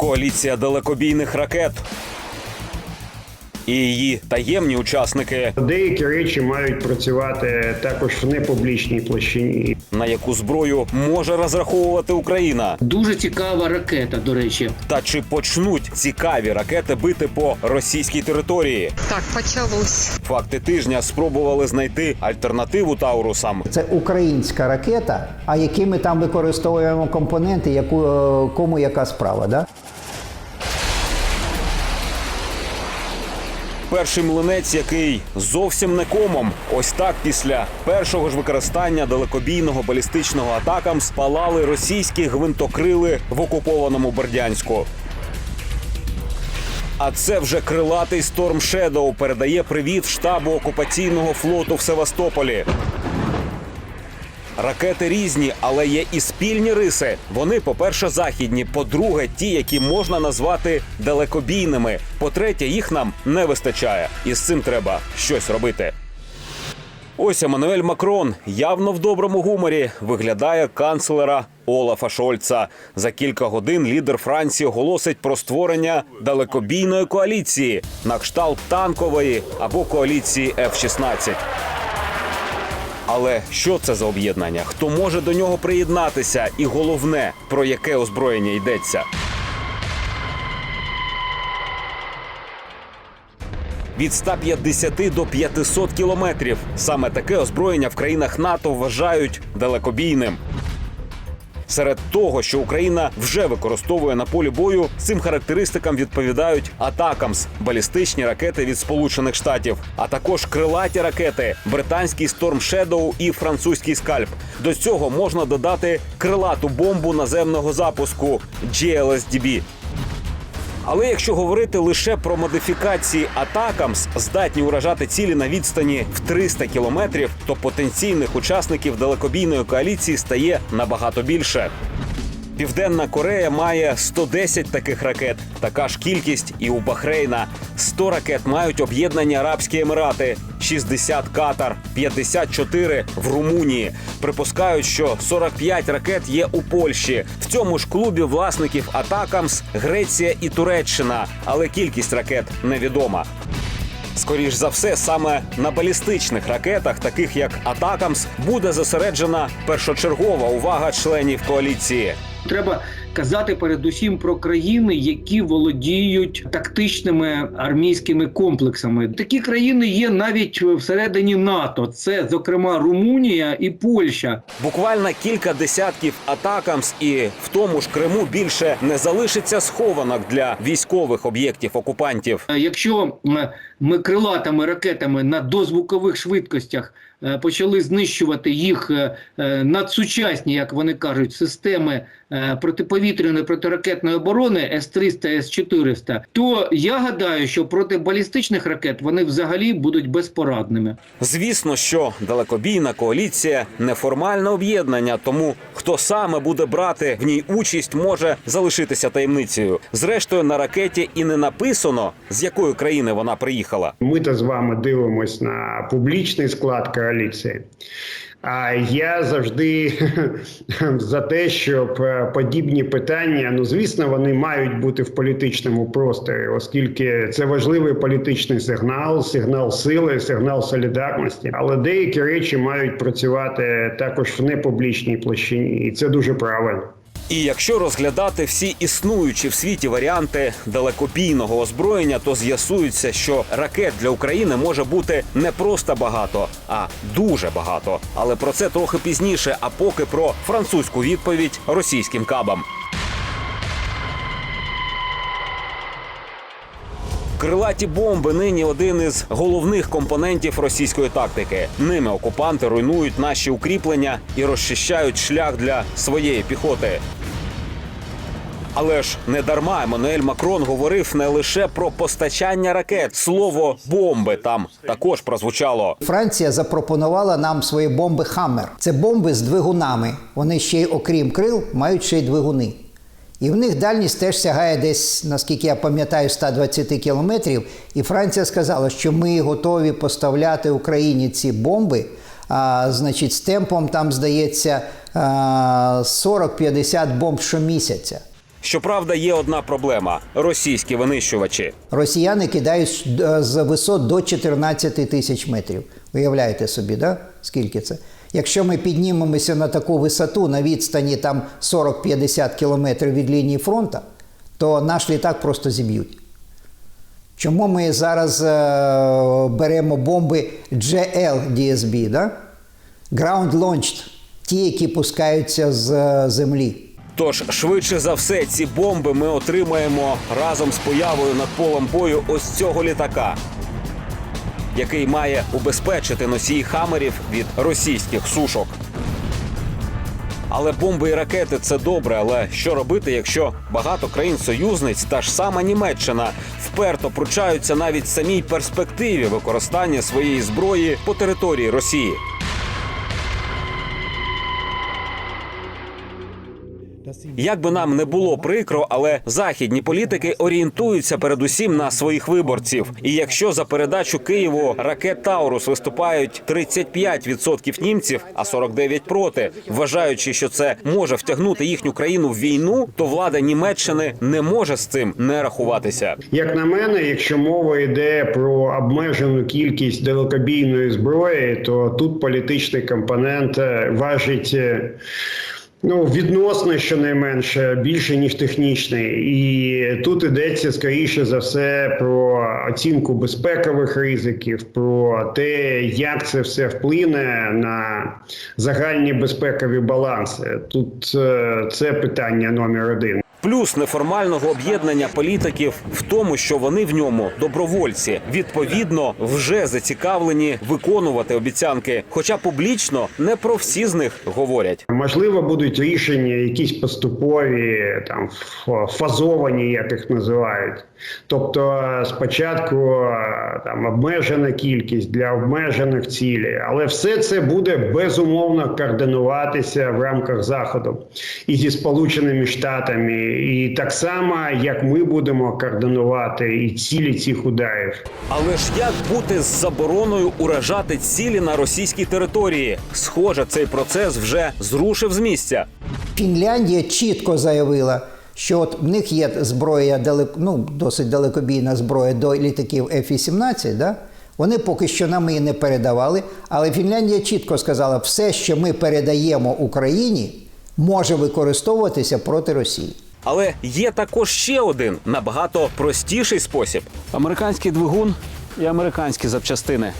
коаліція далекобійних ракет. І її таємні учасники, Деякі речі мають працювати також в непублічній площині. на яку зброю може розраховувати Україна, Дуже цікава ракета, до речі. та чи почнуть цікаві ракети бити по російській території. Так, почалось. Факти тижня спробували знайти альтернативу Таурусам. Це українська ракета, а які ми там використовуємо компоненти, яку, е, кому яка справа. Да? Перший млинець, який зовсім не комом. Ось так після першого ж використання далекобійного балістичного атакам спалали російські гвинтокрили в окупованому Бердянську. А це вже крилатий Storm Shadow передає привіт штабу окупаційного флоту в Севастополі. Ракети різні, але є і спільні риси. Вони, по-перше, західні, по-друге, ті, які можна назвати далекобійними. По-третє, їх нам не вистачає, і з цим треба щось робити. Ось Еммануель Макрон явно в доброму гуморі виглядає канцлера Олафа Шольца. За кілька годин лідер Франції оголосить про створення далекобійної коаліції на кшталт танкової або коаліції F-16. Але що це за об'єднання? Хто може до нього приєднатися? І головне, про яке озброєння йдеться? Від 150 до 500 кілометрів. Саме таке озброєння в країнах НАТО вважають далекобійним. Серед того, що Україна вже використовує на полі бою, цим характеристикам відповідають атакамс балістичні ракети від Сполучених Штатів, а також крилаті ракети, британський Storm Shadow і французький скальп. До цього можна додати крилату бомбу наземного запуску GLSDB. Але якщо говорити лише про модифікації атакамс, здатні уражати цілі на відстані в 300 кілометрів, то потенційних учасників далекобійної коаліції стає набагато більше. Південна Корея має 110 таких ракет. Така ж кількість і у Бахрейна. 100 ракет мають об'єднані Арабські Емірати, 60 Катар, 54 в Румунії. Припускають, що 45 ракет є у Польщі. В цьому ж клубі власників Атакамс Греція і Туреччина, але кількість ракет невідома. Скоріш за все, саме на балістичних ракетах, таких як Атакамс, буде зосереджена першочергова увага членів коаліції. Треба казати передусім про країни, які володіють тактичними армійськими комплексами. Такі країни є навіть всередині НАТО. Це, зокрема, Румунія і Польща. Буквально кілька десятків атакамс, і в тому ж Криму більше не залишиться схованок для військових об'єктів окупантів. Е, Якщо ми крилатими ракетами на дозвукових швидкостях е, почали знищувати їх е, е, надсучасні, як вони кажуть, системи протиповітряної протиракетної оборони С-300, С-400, то я гадаю, що проти балістичних ракет вони взагалі будуть безпорадними. Звісно, що далекобійна коаліція неформальне об'єднання, тому хто саме буде брати в ній участь, може залишитися таємницею. Зрештою, на ракеті і не написано, з якої країни вона приїхала. Ми то з вами дивимось на публічний склад коаліції. А я завжди за те, щоб е, подібні питання, ну звісно, вони мають бути в політичному просторі, оскільки це важливий політичний сигнал, сигнал сили, сигнал солідарності. Але деякі речі мають працювати також в непублічній площині, і це дуже правильно. І якщо розглядати всі існуючі в світі варіанти далекобійного озброєння, то з'ясується, що ракет для України може бути не просто багато, а дуже багато. Але про це трохи пізніше. А поки про французьку відповідь російським кабам. Крилаті бомби нині один із головних компонентів російської тактики. Ними окупанти руйнують наші укріплення і розчищають шлях для своєї піхоти. Але ж не дарма Еммануель Макрон говорив не лише про постачання ракет. Слово бомби там також прозвучало. Франція запропонувала нам свої бомби Хаммер. Це бомби з двигунами. Вони ще й, окрім крил, мають ще й двигуни. І в них дальність теж сягає десь, наскільки я пам'ятаю, 120 кілометрів. І Франція сказала, що ми готові поставляти Україні ці бомби. А, значить, з темпом там здається 40-50 бомб щомісяця. Щоправда, є одна проблема: російські винищувачі. Росіяни кидають е, з висот до 14 тисяч метрів. Уявляєте собі, да? скільки це? Якщо ми піднімемося на таку висоту на відстані там 40-50 кілометрів від лінії фронту, то наш літак просто зіб'ють. Чому ми зараз е, беремо бомби GL DSB, да? Ground Launched, ті, які пускаються з е, землі. Тож швидше за все, ці бомби ми отримаємо разом з появою над полем бою ось цього літака, який має убезпечити носії хамерів від російських сушок. Але бомби і ракети це добре. Але що робити, якщо багато країн-союзниць, та ж сама Німеччина, вперто пручаються навіть самій перспективі використання своєї зброї по території Росії? Як би нам не було прикро, але західні політики орієнтуються передусім на своїх виборців. І якщо за передачу Києву ракет Таурус виступають 35% німців, а 49% проти, вважаючи, що це може втягнути їхню країну в війну, то влада Німеччини не може з цим не рахуватися. Як на мене, якщо мова йде про обмежену кількість далекобійної зброї, то тут політичний компонент е, важить. Ну, відносно щонайменше більше ніж технічний, і тут йдеться скоріше за все про оцінку безпекових ризиків, про те, як це все вплине на загальні безпекові баланси. Тут е, це питання номер один. Плюс неформального об'єднання політиків в тому, що вони в ньому добровольці, відповідно, вже зацікавлені виконувати обіцянки, хоча публічно не про всі з них говорять. Можливо, будуть рішення якісь поступові, там фазовані, як їх називають. Тобто, спочатку е, там обмежена кількість для обмежених цілей, але все це буде безумовно координуватися в рамках заходу і зі Сполученими Штатами, і так само як ми будемо координувати і цілі цих ударів. Але ж як бути з забороною уражати цілі на російській території? Схоже, цей процес вже зрушив з місця. Фінляндія чітко заявила, що от в них є зброя далеко, ну, досить далекобійна зброя до літаків F-18, да? Вони поки що нам її не передавали, але Фінляндія чітко сказала, все, що ми передаємо Україні, може використовуватися проти Росії. Але є також ще один набагато простіший спосіб: американський двигун і американські запчастини.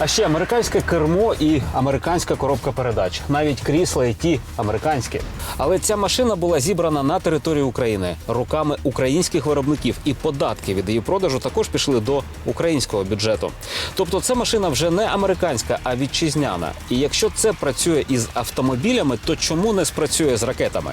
А ще американське кермо і американська коробка передач. Навіть крісла і ті американські. Але ця машина була зібрана на території України руками українських виробників, і податки від її продажу також пішли до українського бюджету. Тобто, ця машина вже не американська, а вітчизняна. І якщо це працює із автомобілями, то чому не спрацює з ракетами?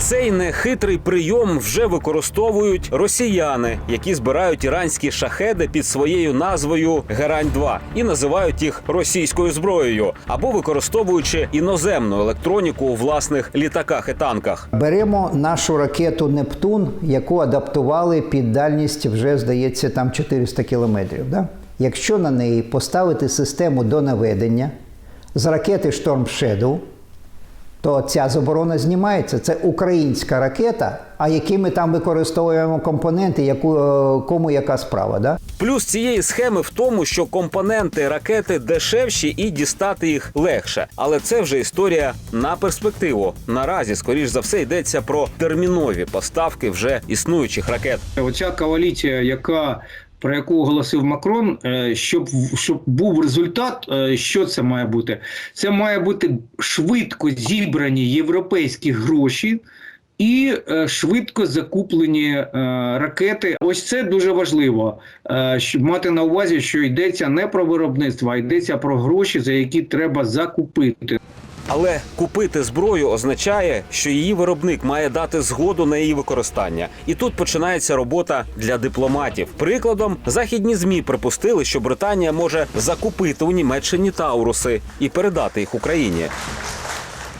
Цей нехитрий прийом вже використовують росіяни, які збирають іранські шахеди під своєю назвою Герань 2 і називають їх російською зброєю або використовуючи іноземну електроніку у власних літаках і танках. Беремо нашу ракету Нептун, яку адаптували під дальність вже, здається, там 400 кілометрів. Да? Якщо на неї поставити систему до наведення з ракети Storm Shadow, то ця заборона знімається. Це українська ракета, а які ми там використовуємо компоненти, яку, е, кому яка справа. Да? Плюс цієї схеми в тому, що компоненти ракети дешевші і дістати їх легше. Але це вже історія на перспективу. Наразі, скоріш за все, йдеться про термінові поставки вже існуючих ракет. Оця коаліція, яка про яку оголосив Макрон, е, щоб щоб був результат, е, що це має бути? Це має бути швидко зібрані європейські гроші. І е, швидко закуплені ракети. Ось це дуже важливо, щоб мати на увазі, що йдеться не про виробництво, а йдеться про гроші, за які треба закупити. Але купити зброю означає, що її виробник має дати згоду на її використання. І тут починається робота для дипломатів. Прикладом, західні змі припустили, що Британія може закупити у Німеччині тауруси і передати їх Україні.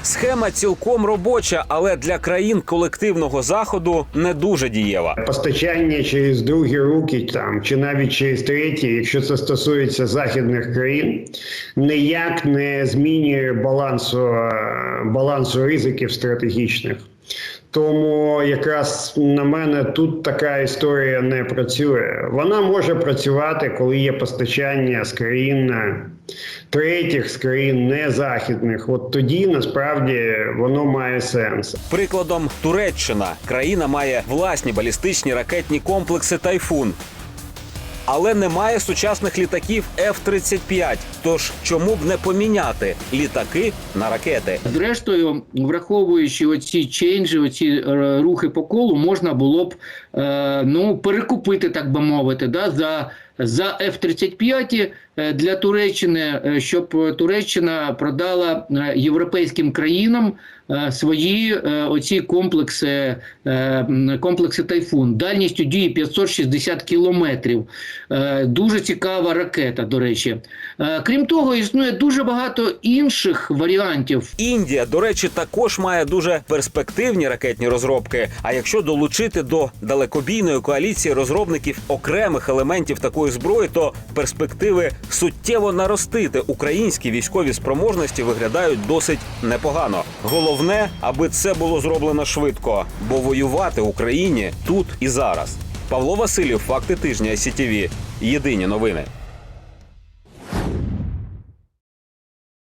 Схема цілком робоча, але для країн колективного заходу не дуже дієва. Постачання через другі руки там чи навіть через треті, якщо це стосується західних країн, ніяк не змінює балансу, е, балансу ризиків стратегічних. Тому якраз на мене тут така історія не працює. Вона може працювати, коли є постачання з країн е, третіх, з країн незахідних. От тоді насправді воно має сенс. Прикладом Туреччина країна має власні балістичні ракетні комплекси Тайфун. Але немає сучасних літаків F-35. Тож чому б не поміняти літаки на ракети? Зрештою, враховуючи оці чейнджі, оці е, рухи по колу, можна було б е, ну, перекупити, так би мовити, да, за, за F-35 е, для Туреччини, е, щоб Туреччина продала е, європейським країнам е, свої е, оці комплекси, е, комплекси Тайфун дальністю дії 560 кілометрів. Е, Дуже цікава ракета, до речі. Е, Крім того, існує дуже багато інших варіантів Індія, до речі, також має дуже перспективні ракетні розробки. А якщо долучити до далекобійної коаліції розробників окремих елементів такої зброї, то перспективи суттєво наростити українські військові спроможності виглядають досить непогано. Головне, аби це було зроблено швидко, бо воювати Україні тут і зараз. Павло Васильєв, факти тижня СІТІВІ. Єдині новини.